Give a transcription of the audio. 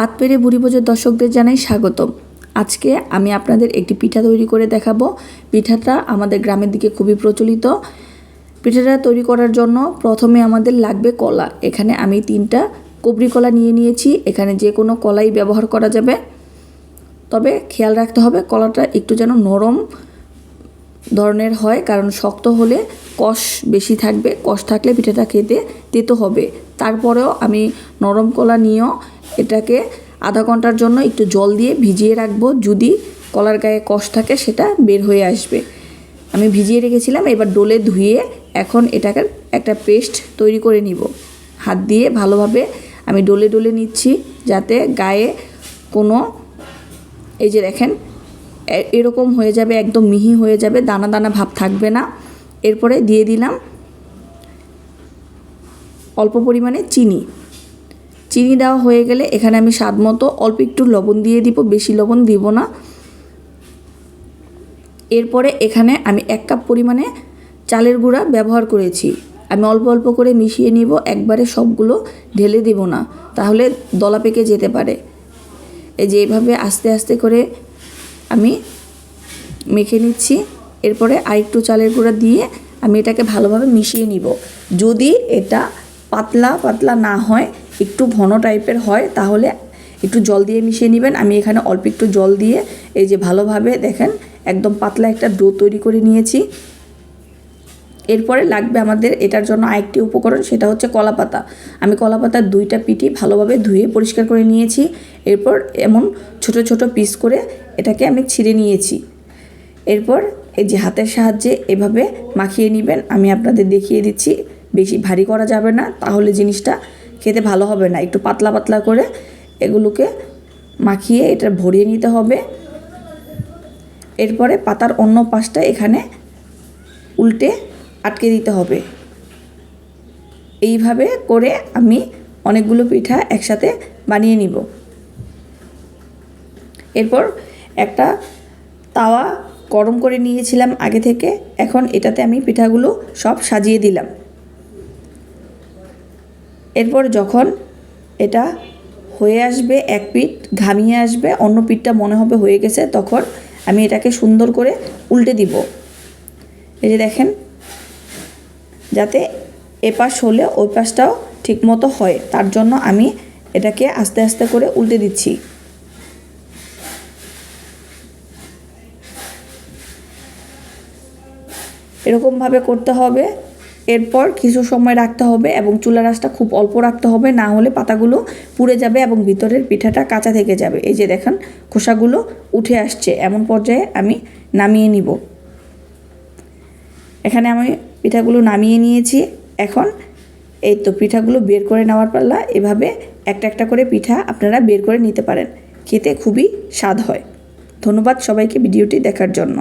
পাতপেরে বুড়ি বোঝের দর্শকদের জানাই স্বাগতম। আজকে আমি আপনাদের একটি পিঠা তৈরি করে দেখাবো। পিঠাটা আমাদের গ্রামের দিকে খুবই প্রচলিত। পিঠাটা তৈরি করার জন্য প্রথমে আমাদের লাগবে কলা। এখানে আমি তিনটা কবরি কলা নিয়ে নিয়েছি। এখানে যে কোনো কলাই ব্যবহার করা যাবে। তবে খেয়াল রাখতে হবে কলাটা একটু যেন নরম ধরনের হয়, কারণ শক্ত হলে কষ বেশি থাকবে, কষ থাকলে পিঠাটা খেতে তেতো হবে। তারপরেও আমি নরম কলা নিয়েও এটাকে আধা ঘণ্টার জন্য একটু জল দিয়ে ভিজিয়ে রাখব, যদি কলার গায়ে কষ থাকে সেটা বের হয়ে আসবে। আমি ভিজিয়ে রেখেছিলাম, এবার ডোলে ধুয়ে এখন এটাকে একটা পেস্ট তৈরি করে নিব। হাত দিয়ে ভালোভাবে আমি ডোলে ডলে নিচ্ছি, যাতে গায়ে কোনো, এই যে দেখেন এরকম হয়ে যাবে, একদম মিহি হয়ে যাবে, দানা দানা ভাব থাকবে না। এরপরে দিয়ে দিলাম অল্প পরিমাণে চিনি। চিনি দেওয়া হয়ে গেলে এখানে আমি স্বাদ মতো অল্প একটু লবণ দিয়ে দিব, বেশি লবণ দিব না। এরপরে এখানে আমি এক কাপ পরিমাণে চালের গুঁড়া ব্যবহার করেছি। আমি অল্প অল্প করে মিশিয়ে নিব, একবারে সবগুলো ঢেলে দেব না, তাহলে দলা পেকে যেতে পারে। এই যে এইভাবে আস্তে আস্তে করে আমি মেখে নিচ্ছি। এরপরে আরেকটু চালের গুঁড়া দিয়ে আমি এটাকে ভালোভাবে মিশিয়ে নিব। যদি এটা পাতলা পাতলা না হয়, একটু ঘন টাইপের হয়, তাহলে একটু জল দিয়ে মিশিয়ে নেবেন। আমি এখানে অল্প একটু জল দিয়ে এই যে ভালোভাবে দেখেন, একদম পাতলা একটা ডো তৈরি করে নিয়েছি। এরপরে লাগবে আমাদের এটার জন্য আরেকটি উপকরণ, সেটা হচ্ছে কলা পাতা আমি কলা পাতার দুইটা পিটি ভালোভাবে ধুয়ে পরিষ্কার করে নিয়েছি। এরপর এমন ছোট ছোট পিস করে এটাকে আমি ছিঁড়ে নিয়েছি। এরপর এই যে হাতের সাহায্যে এভাবে মাখিয়ে নেবেন, আমি আপনাদের দেখিয়ে দিচ্ছি। বেশি ভারী করা যাবে না, তাহলে জিনিসটা খেতে ভালো হবে না। একটু পাতলা পাতলা করে এগুলোকে মাখিয়ে এটা ভরিয়ে নিতে হবে। এরপরে পাতার অন্য পাশটা এখানে উল্টে আটকে দিতে হবে। এইভাবে করে আমি অনেকগুলো পিঠা একসাথে বানিয়ে নিব। এরপর একটা তাওয়া গরম করে নিয়েছিলাম আগে থেকে। এখন এটাতে আমি পিঠাগুলো সব সাজিয়ে দিলাম। এরপর যখন এটা হয়ে আসবে, এক পিঠ ঘামিয়ে আসবে, অন্য পিঠটা মনে হবে হয়ে গেছে, তখন আমি এটাকে সুন্দর করে উল্টে দিব। এই যে দেখেন যাতে এপাশ হলে ওই পাশটাও ঠিকমতো হয়। তার জন্য আমি এটাকে আস্তে আস্তে করে উল্টে দিচ্ছি। এরকমভাবে করতে হবে। এরপর কিছু সময় রাখতে হবে এবং চুলা রাসটা খুব অল্প রাখতে হবে। না হলে পাতাগুলো পুড়ে যাবে এবং ভিতরের পিঠাটা কাঁচা থেকে যাবে। এই যে দেখেন, খোসাগুলো উঠে আসছে। এমন পর্যায়ে আমি নামিয়ে নিব। এখানে আমি পিঠাগুলো নামিয়ে নিয়েছি। এখন এই তো পিঠাগুলো বের করে নেওয়ার পাল্লা, এভাবে একটা একটা করে পিঠা আপনারা বের করে নিতে পারেন। খেতে খুবই স্বাদ হয়। ধন্যবাদ সবাইকে ভিডিওটি দেখার জন্য।